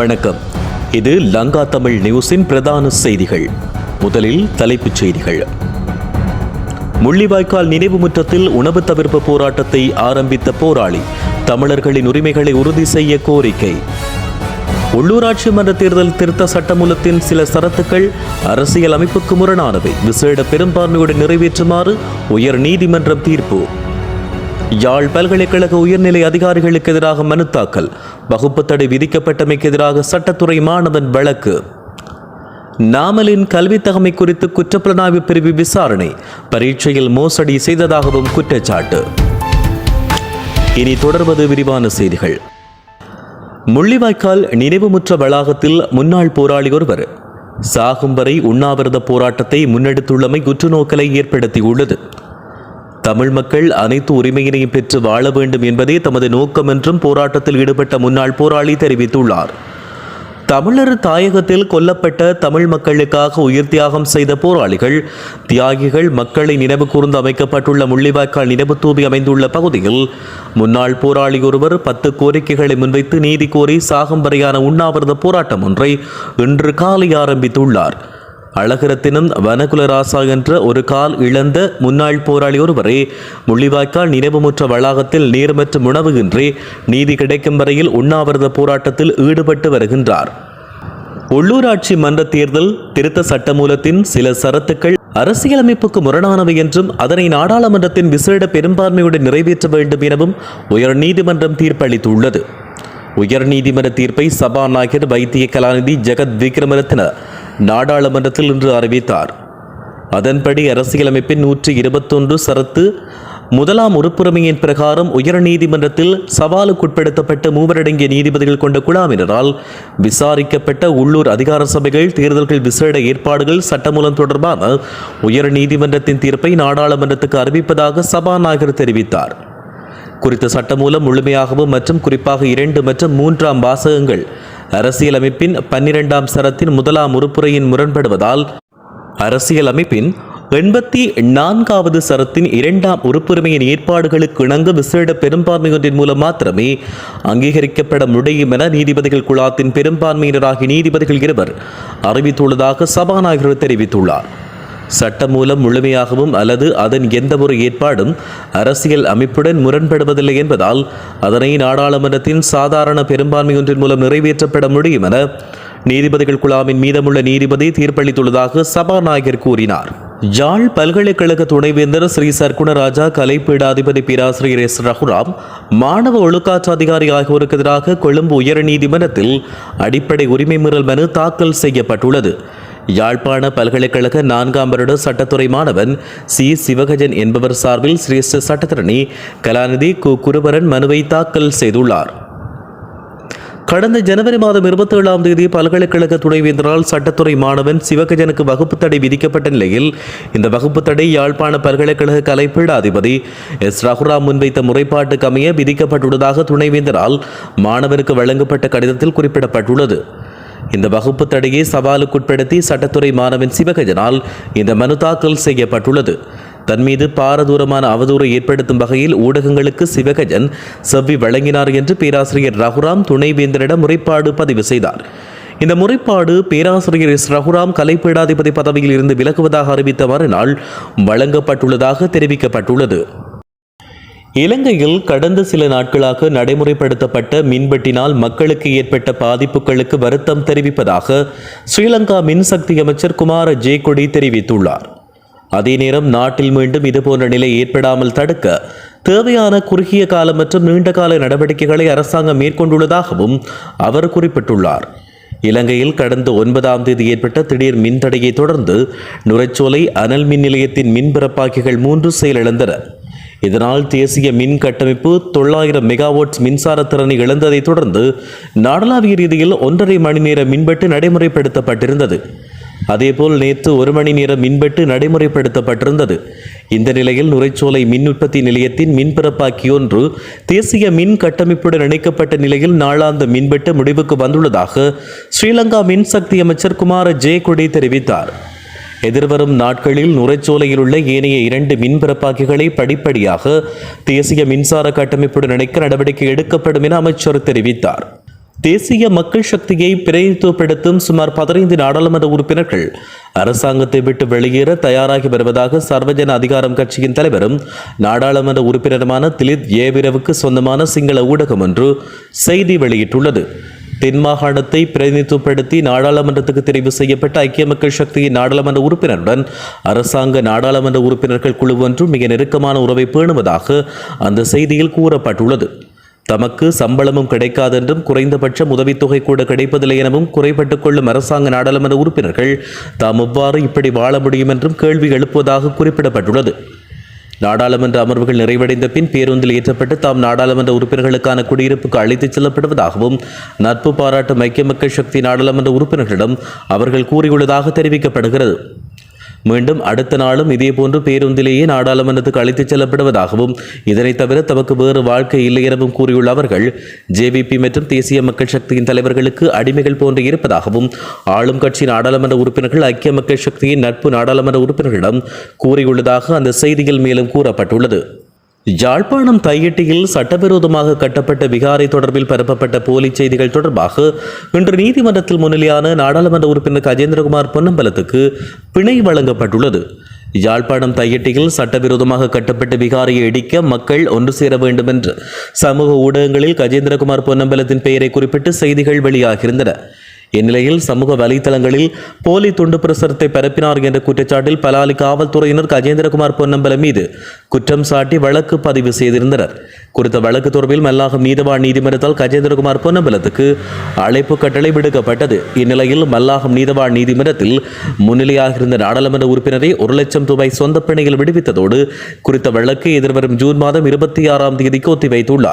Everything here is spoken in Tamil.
வணக்கம். இது லங்கா தமிழ் நியூஸின் பிரதான செய்திகள். முதலில் தலைப்புச் செய்திகள். முள்ளிவாய்க்கால் நினைவு முற்றத்தில் உணவு தவிர்ப்பு போராட்டத்தை ஆரம்பித்த போராளி தமிழர்களின் உரிமைகளை உறுதி செய்ய கோரிக்கை. உள்ளூராட்சி மன்ற தேர்தல் திருத்த சட்டமூலத்தின் சில சரத்துக்கள் அரசியல் அமைப்புக்கு முரணானவை. விசேட பெரும்பான்மையுடன் நிறைவேற்றுமாறு உயர் நீதிமன்றம் தீர்ப்பு. யாழ் பல்கலைக்கழக உயர்நிலை அதிகாரிகளுக்கு எதிராக மனு தாக்கல். வகுப்பு தடை விதிக்கப்பட்டமைக்கு எதிராக சட்டத்துறை மாணவன் வழக்கு. நாமலின் கல்வித் தகமை குறித்து குற்றப்புலனாய்வு பிரிவு விசாரணை. பரீட்சையில் மோசடி செய்ததாகவும் குற்றச்சாட்டு. இனி தொடர்வது விரிவான செய்திகள். முள்ளிவாய்க்கால் நினைவுமுற்ற வளாகத்தில் முன்னாள் போராளி ஒருவர். சாகும் வரை உண்ணாவிரத போராட்டத்தை முன்னெடுத்துள்ளமை உற்றுநோக்கலை ஏற்படுத்தியுள்ளது. தமிழ் மக்கள் அனைத்து உரிமையினையும் பெற்று வாழ வேண்டும் என்பதே தமது நோக்கம் என்றும் போராட்டத்தில் ஈடுபட்ட முன்னாள் போராளி தெரிவித்துள்ளார். தமிழர் தாயகத்தில் கொல்லப்பட்ட தமிழ் மக்களுக்காக உயிர் தியாகம் செய்த போராளிகள் தியாகிகள் மக்களை நினைவு கூர்ந்து அமைக்கப்பட்டுள்ள முள்ளிவாய்க்கால் நினைவு தூவி அமைந்துள்ள பகுதியில் முன்னாள் போராளி ஒருவர் பத்து கோரிக்கைகளை முன்வைத்து நீதி கோரி சாகும் வரையான உண்ணாவிரத போராட்டம் ஒன்றை இன்று காலை ஆரம்பித்துள்ளார். அழகரத்தினம் வனகுலராசா என்ற ஒரு கால் இழந்த முன்னாள் போராளி ஒருவரே முள்ளிவாய்க்கால் நினைவுமுற்ற வளாகத்தில் நீர் மற்றும் உணவு இன்றி நீதி கிடைக்கும் வரையில் உண்ணாவிரத போராட்டத்தில் ஈடுபட்டு வருகின்றார். உள்ளூராட்சி மன்ற தேர்தல் திருத்த சட்டமூலத்தின் சில சரத்துக்கள் அரசியலமைப்புக்கு முரணானவை என்றும் அதனை நாடாளுமன்றத்தின் விசேட பெரும்பான்மையுடன் நிறைவேற்ற வேண்டும் எனவும் உயர் நீதிமன்றம் தீர்ப்பளித்துள்ளது. உயர் நீதிமன்ற தீர்ப்பை சபாநாயகர் வைத்திய கலாநிதி ஜெகத் விக்ரமரத்ன நாடாளுமன்றத்தில் இன்று அறிவித்தார். அதன்படி அரசியலமைப்பின் நூற்றி இருபத்தொன்று சரத்து முதலாம் உறுப்புரிமையின் பிரகாரம் உயர்நீதிமன்றத்தில் சவாலுக்குட்படுத்தப்பட்ட மூவரடங்கிய நீதிபதிகள் கொண்ட குழாவினரால் விசாரிக்கப்பட்ட உள்ளூர் அதிகார சபைகள் தேர்தல்கள் விசேட ஏற்பாடுகள் சட்டமூலம் தொடர்பான உயர் நீதிமன்றத்தின் தீர்ப்பை நாடாளுமன்றத்துக்கு அறிவிப்பதாக சபாநாயகர் தெரிவித்தார். குறித்த சட்டமூலம் முழுமையாகவும் மற்றும் குறிப்பாக இரண்டு மற்றும் மூன்றாம் வாசகங்கள் அரசியலமைப்பின் பன்னிரெண்டாம் சரத்தின் முதலாம் உறுப்புரையின் முரண்படுவதால் அரசியலமைப்பின் எண்பத்தி நான்காவது சரத்தின் இரண்டாம் உறுப்புரிமையின் ஏற்பாடுகளுக்கு இணங்க விசேட பெரும்பான்மை ஒன்றின் மூலம் மாத்திரமே அங்கீகரிக்கப்பட முடியும் என நீதிபதிகள் குழாத்தின் பெரும்பான்மையினராகிய நீதிபதிகள் இருவர் அறிவித்துள்ளதாக சபாநாயகர் தெரிவித்துள்ளார். சட்டம் மூலம் முழுமையாகவும் அல்லது அதன் எந்த ஒரு ஏற்பாடும் அரசியல் அமைப்புடன் முரண்படுவதில்லை என்பதால் அதனை நாடாளுமன்றத்தின் சாதாரண பெரும்பான்மை ஒன்றின் மூலம் நிறைவேற்றப்பட முடியும் என நீதிபதிகள் குழாமின் மீதமுள்ள நீதிபதி தீர்ப்பளித்துள்ளதாக சபாநாயகர் கூறினார். யாழ் பல்கலைக்கழக துணைவேந்தர் ஸ்ரீ சர்க்குணராஜா கலைப்பீடாதிபதி பேராசிரியர் எஸ். ரகுராம் மாணவ ஒழுக்காற்று அதிகாரி ஆகியோருக்கு எதிராக கொழும்பு உயர்நீதிமன்றத்தில் அடிப்படை உரிமை மீறல் மனு தாக்கல் செய்யப்பட்டுள்ளது. யாழ்ப்பாண பல்கலைக்கழக நான்காம் வருட சட்டத்துறை மாணவன் சி. சிவகஜன் என்பவர் சார்பில் சிரேஷ்ட சட்டத்தரணி கலாநிதி கு. குருபரன் மனுவை தாக்கல் செய்துள்ளார். கடந்த ஜனவரி மாதம் இருபத்தி ஏழாம் தேதி பல்கலைக்கழக துணைவேந்தரால் சட்டத்துறை மாணவன் சிவகஜனுக்கு வகுப்பு தடை விதிக்கப்பட்ட நிலையில் இந்த வகுப்பு தடை யாழ்ப்பாண பல்கலைக்கழக கலைப்பீடாதிபதி எஸ். ரகுராம் முன்வைத்த முறைப்பாட்டுக்கு அமைய விதிக்கப்பட்டுள்ளதாக துணைவேந்தரால் மாணவருக்கு வழங்கப்பட்ட கடிதத்தில் குறிப்பிடப்பட்டுள்ளது. இந்த வகுப்பு தடையை சவாலுக்குட்படுத்தி சட்டத்துறை மாணவன் சிவகஜனால் இந்த மனு தாக்கல் செய்யப்பட்டுள்ளது. தன் மீது பாரதூரமான அவதூறை ஏற்படுத்தும் வகையில் ஊடகங்களுக்கு சிவகஜன் செவ்வி வழங்கினார் என்று பேராசிரியர் ரகுராம் துணைவேந்தரிடம் முறைப்பாடு பதிவு செய்தார். இந்த முறைப்பாடு பேராசிரியர் எஸ் ரகுராம் கலைப்பீடாதிபதி பதவியில் இருந்து விலகுவதாக அறிவித்த மறுநாள் வழங்கப்பட்டுள்ளதாக தெரிவிக்கப்பட்டுள்ளது. இலங்கையில் கடந்த சில நாட்களாக நடைமுறைப்படுத்தப்பட்ட மின்வெட்டினால் மக்களுக்கு ஏற்பட்ட பாதிப்புகளுக்கு வருத்தம் தெரிவிப்பதாக ஸ்ரீலங்கா மின்சக்தி அமைச்சர் குமார ஜேகொடி தெரிவித்துள்ளார். அதே நேரம் நாட்டில் மீண்டும் இதுபோன்ற நிலை ஏற்படாமல் தடுக்க தேவையான குறுகிய கால மற்றும் நீண்டகால நடவடிக்கைகளை அரசாங்கம் மேற்கொண்டுள்ளதாகவும் அவர் குறிப்பிட்டுள்ளார். இலங்கையில் கடந்த ஒன்பதாம் தேதி ஏற்பட்ட திடீர் மின்தடையை தொடர்ந்து நுரைச்சோலை அனல் மின் நிலையத்தின் மின்பிறப்பாக்கிகள் மூன்று செயலிழந்தன. இதனால் தேசிய மின் கட்டமைப்பு தொள்ளாயிரம் மெகாவாட்ஸ் மின்சார திறனை இழந்ததைத் தொடர்ந்து நாடளாவிய ரீதியில் ஒன்றரை மணி நேர மின்வெட்டு நடைமுறைப்படுத்தப்பட்டிருந்தது. அதேபோல் நேற்று ஒரு மணி நேர மின்வெட்டு நடைமுறைப்படுத்தப்பட்டிருந்தது. இந்த நிலையில் நுரைச்சோலை மின் உற்பத்தி நிலையத்தின் மின்பிறப்பாக்கி ஒன்று தேசிய மின் கட்டமைப்புடன் இணைக்கப்பட்ட நிலையில் நாளாந்த மின்வெட்டு முடிவுக்கு வந்துள்ளதாக ஸ்ரீலங்கா மின்சக்தி அமைச்சர் குமார ஜெயக்குடி தெரிவித்தார். எதிர்வரும் நாட்களில் நுரைச்சோலையில் உள்ள ஏனைய இரண்டு மின்பிறப்பாக்கிகளை படிப்படியாக தேசிய மின்சார கட்டமைப்புடன் இணைக்க நடவடிக்கை எடுக்கப்படும் என அமைச்சர் தெரிவித்தார். தேசிய மக்கள் சக்தியை பிரதிநிதித்துவப்படுத்தும் சுமார் பதினைந்து நாடாளுமன்ற உறுப்பினர்கள் அரசாங்கத்தை விட்டு வெளியேற தயாராகி வருவதாக சர்வஜன அதிகாரம் கட்சியின் தலைவரும் நாடாளுமன்ற உறுப்பினருமான திலித் ஏவிரவுக்கு சொந்தமான சிங்கள ஊடகம் ஒன்று செய்தி வெளியிட்டுள்ளது. தென் மாகாணத்தை பிரதிநிதித்துவப்படுத்தி நாடாளுமன்றத்துக்கு தெரிவு செய்யப்பட்ட ஐக்கிய மக்கள் சக்தியின் நாடாளுமன்ற உறுப்பினருடன் அரசாங்க நாடாளுமன்ற உறுப்பினர்கள் குழு ஒன்று மிக நெருக்கமான உறவை பேணுவதாக அந்த செய்தியில் கூறப்பட்டுள்ளது. தமக்கு சம்பளமும் கிடைக்காதென்றும் குறைந்தபட்சம் உதவித்தொகை கூட கிடைப்பதில்லை எனவும் குறைபட்டு கொள்ளும் அரசாங்க நாடாளுமன்ற உறுப்பினர்கள் தாம் எவ்வாறு இப்படி வாழ முடியும் என்றும் கேள்வி எழுப்புவதாக குறிப்பிடப்பட்டுள்ளது. நாடாளுமன்ற அமர்வுகள் நிறைவடைந்த பின் பேருந்தில் ஏற்றப்பட்டு தாம் நாடாளுமன்ற உறுப்பினர்களுக்கான குடியிருப்புக்கு அழைத்துச் செல்லப்படுவதாகவும் நட்பு பாராட்டும் ஐக்கிய மக்கள் சக்தி நாடாளுமன்ற உறுப்பினர்களிடம் அவர்கள் கூறியுள்ளதாக தெரிவிக்கப்படுகிறது. மீண்டும் அடுத்த நாளும் இதேபோன்று பேருந்திலேயே நாடாளுமன்றத்துக்கு அழைத்துச் செல்லப்படுவதாகவும் இதனைத் தவிர தமக்கு வேறு வாழ்க்கை இல்லை எனவும் கூறியுள்ள அவர்கள் ஜேவிபி மற்றும் தேசிய மக்கள் சக்தியின் தலைவர்களுக்கு அடிமைகள் போன்று இருப்பதாகவும் ஆளும் கட்சி நாடாளுமன்ற உறுப்பினர்கள் ஐக்கிய மக்கள் சக்தியின் நட்பு நாடாளுமன்ற உறுப்பினர்களிடம் கூறியுள்ளதாக அந்த செய்தியில் மேலும் கூறப்பட்டுள்ளது. யாழ்ப்பாணம் தையிட்டியில் சட்டவிரோதமாக கட்டப்பட்ட விகாரை தொடர்பில் பரப்பப்பட்ட போலி செய்திகள் தொடர்பாக இன்று நீதிமன்றத்தில் முன்னிலையான நாடாளுமன்ற உறுப்பினர் கஜேந்திரகுமார் பொன்னம்பலத்துக்கு பிணை வழங்கப்பட்டுள்ளது. யாழ்ப்பாணம் தையிட்டியில் சட்டவிரோதமாக கட்டப்பட்ட விகாரையை இடிக்க மக்கள் ஒன்று சேர வேண்டும் என்று சமூக ஊடகங்களில் கஜேந்திரகுமார் பொன்னம்பலத்தின் பெயரை குறிப்பிட்டு செய்திகள் வெளியாகியிருந்தன. இந்நிலையில் சமூக வலைத்தளங்களில் போலி துண்டு பிரசுரத்தை பரப்பினார் என்ற குற்றச்சாட்டில் பலாலி காவல்துறையினர் கஜேந்திரகுமார் பொன்னம்பலம் மீது குற்றம் சாட்டி வழக்கு பதிவு செய்திருந்தனர். குறித்த வழக்கு தொடர்பில் மல்லாகம் நீதவான் நீதிமன்றத்தால் கஜேந்திரகுமார் பொன்னம்பலத்துக்கு அழைப்பு கட்டளை விடுக்கப்பட்டது. இந்நிலையில் மல்லாகம் நீதவான் நீதிமன்றத்தில் முன்னிலையாக இருந்த நாடாளுமன்ற உறுப்பினரை ஒரு லட்சம் ரூபாய் சொந்த பிணையில் விடுவித்ததோடு குறித்த வழக்கு எதிர்வரும் ஜூன் மாதம் இருபத்தி ஆறாம் தேதிக்கு ஒத்திவைத்துள்ளார்.